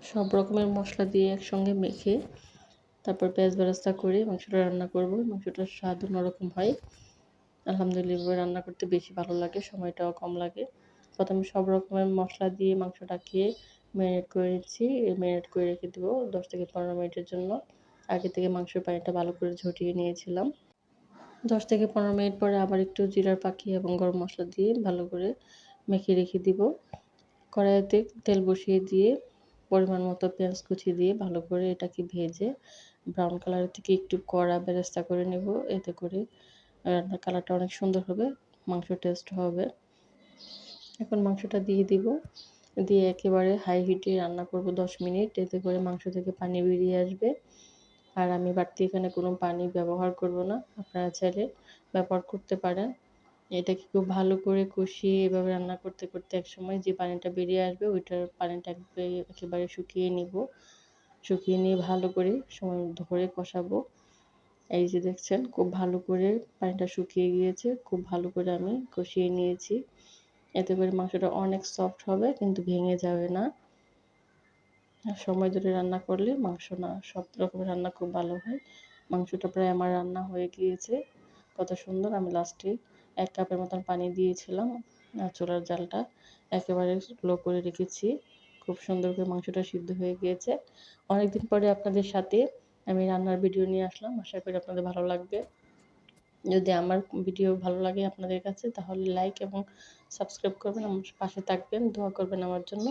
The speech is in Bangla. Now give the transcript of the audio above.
সব রকমের মশলা দিয়ে একসঙ্গে মেখে তারপর পেঁয়াজ বেরাস্তা করে মাংসটা রান্না করব। মাংসটার স্বাদ অন্যরকম হয়। আলহামদুলিল্লাহ রান্না করতে বেশি ভালো লাগে, সময়টাও কম লাগে। প্রথমে সব রকমের মশলা দিয়ে মাংসটাকে ম্যারিনেট করে নিচ্ছি। ম্যারিনেট করে রেখে দেবো দশ থেকে পনেরো মিনিটের জন্য। আগে থেকে মাংসের পানিটা ভালো করে ঝটিয়ে নিয়েছিলাম। দশ থেকে পনেরো মিনিট পরে আবার একটু জিরার পাখি এবং গরম মশলা দিয়ে ভালো করে মেখে রেখে দিব। কড়াইতে তেল বসিয়ে দিয়ে পরিমাণ মতো পেঁয়াজ কুচি দিয়ে ভালো করে এটাকে ভেজে ব্রাউন কালারের থেকে একটু কড়া বেরেস্তা করে নেব। এতে করে রান্নার কালারটা অনেক সুন্দর হবে, মাংস টেস্ট হবে। এখন মাংসটা দিয়ে দিব। দিয়ে একেবারে হাই হিটে রান্না করব দশ মিনিট। এতে করে মাংস থেকে পানি বেরিয়ে আসবে। আর আমি বাড়তি এখানে কোনো পানি ব্যবহার করব না। আপনারা চাইলে ব্যবহার করতে পারেন। এটাকে খুব ভালো করে কষিয়ে এভাবে রান্না করতে করতে এক সময় যে পানিটা বেরিয়ে আসবে ওইটার পানিটা একেবারে শুকিয়ে নিব। শুকিয়ে নিয়ে ভালো করে সময় ধরে কষাবো। এই যে দেখছেন, খুব ভালো করে পানিটা শুকিয়ে গিয়েছে, খুব ভালো করে আমি কষিয়ে নিয়েছি। এতে করে মাংসটা অনেক সফট হবে, কিন্তু ভেঙে যাবে না। সময় ধরে রান্না করলে মাংস না, সব রকমের রান্না খুব ভালো হয়। মাংসটা প্রায় আমার রান্না হয়ে গিয়েছে। কত সুন্দর, আমি লাস্টে এক কাপের মতন পানি দিয়েছিলাম, আর চোলার জালটা একেবারে লো করে রেখেছি। খুব সুন্দর করে মাংসটা সিদ্ধ হয়ে গিয়েছে। অনেকদিন পরে আপনাদের সাথে আমি রান্নার ভিডিও নিয়ে আসলাম। আশা করি আপনাদের ভালো লাগবে। যদি আমার ভিডিও ভালো লাগে আপনাদের কাছে, তাহলে লাইক এবং সাবস্ক্রাইব করবেন। আমার পাশে থাকবেন। দোয়া করবেন আমার জন্য।